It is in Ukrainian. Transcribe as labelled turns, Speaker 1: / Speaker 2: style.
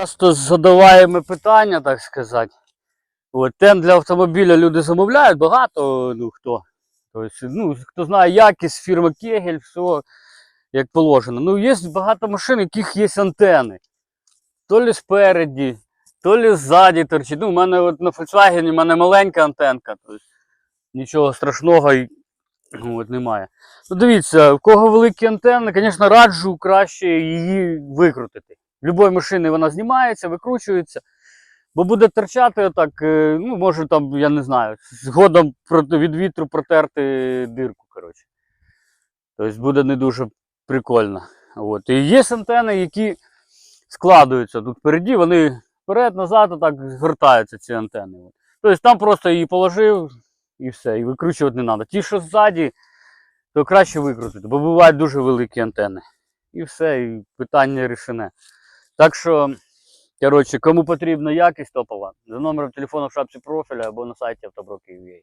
Speaker 1: Часто задаваємо питання, так сказати. От, тен для автомобіля люди замовляють, багато, ну хто. Тобто, ну, хто знає якість, фірма Кегель, все як положено. Ну, є багато машин, у яких є антени. То лі спереді, то лі ззаді торчить. Ну, у мене от на Volkswagen у мене маленька антенка. Тобто, нічого страшного от, немає. Ну, дивіться, в кого великі антенни, звісно, раджу краще її викрутити. Будь-якої машини вона знімається, викручується. Бо буде торчати отак, е, ну, може там, я не знаю, згодом від вітру протерти дирку, коротше. Тобто буде не дуже прикольно. От. І є антени, які складуються тут впереді, вони вперед-назад отак згортаються ці антени. Тобто там просто її положив і все, і викручувати не треба. Ті, що ззаді, то краще викрутити, бо бувають дуже великі антени. І все, і питання рішене. Так що, коротше, кому потрібна якість топова, за номером телефону в шапці профіля або на сайті автоброки.ua.